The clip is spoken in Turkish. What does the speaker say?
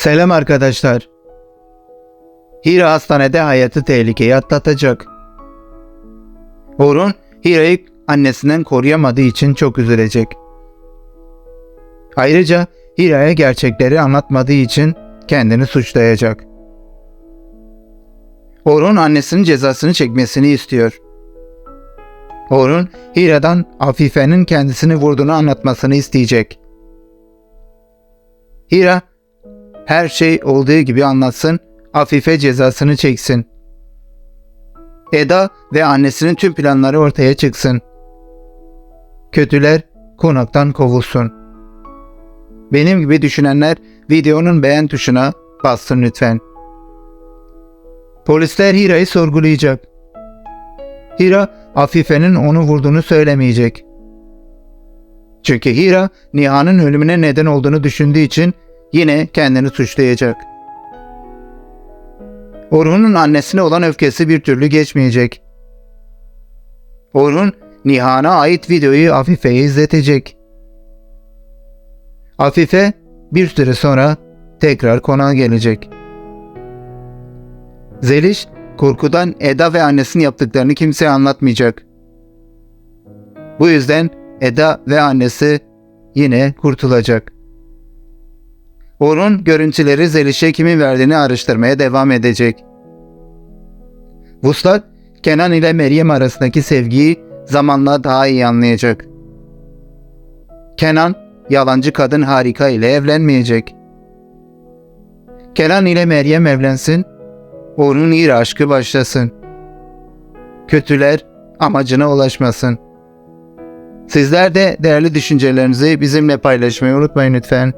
Selam arkadaşlar. Hira hastanede hayatı tehlikeye atlatacak. Orun Hira'yı annesinden koruyamadığı için çok üzülecek. Ayrıca Hira'ya gerçekleri anlatmadığı için kendini suçlayacak. Orun annesinin cezasını çekmesini istiyor. Orun Hira'dan Afife'nin kendisini vurduğunu anlatmasını isteyecek. Hira her şey olduğu gibi anlatsın, Afife cezasını çeksin. Eda ve annesinin tüm planları ortaya çıksın. Kötüler konaktan kovulsun. Benim gibi düşünenler videonun beğen tuşuna bassın lütfen. Polisler Hira'yı sorgulayacak. Hira, Afife'nin onu vurduğunu söylemeyecek. Çünkü Hira, Niha'nın ölümüne neden olduğunu düşündüğü için yine kendini suçlayacak. Orhun'un annesine olan öfkesi bir türlü geçmeyecek. Orhun, Nihan'a ait videoyu Afife'ye izletecek. Afife bir süre sonra tekrar konağa gelecek. Zeliş, korkudan Eda ve annesinin yaptıklarını kimseye anlatmayacak. Bu yüzden Eda ve annesi yine kurtulacak. Orun görüntüleri Zeliş'e kimin verdiğini araştırmaya devam edecek. Vuslat, Kenan ile Meryem arasındaki sevgiyi zamanla daha iyi anlayacak. Kenan, yalancı kadın harika ile evlenmeyecek. Kenan ile Meryem evlensin, onun iyi aşkı başlasın. Kötüler amacına ulaşmasın. Sizler de değerli düşüncelerinizi bizimle paylaşmayı unutmayın lütfen.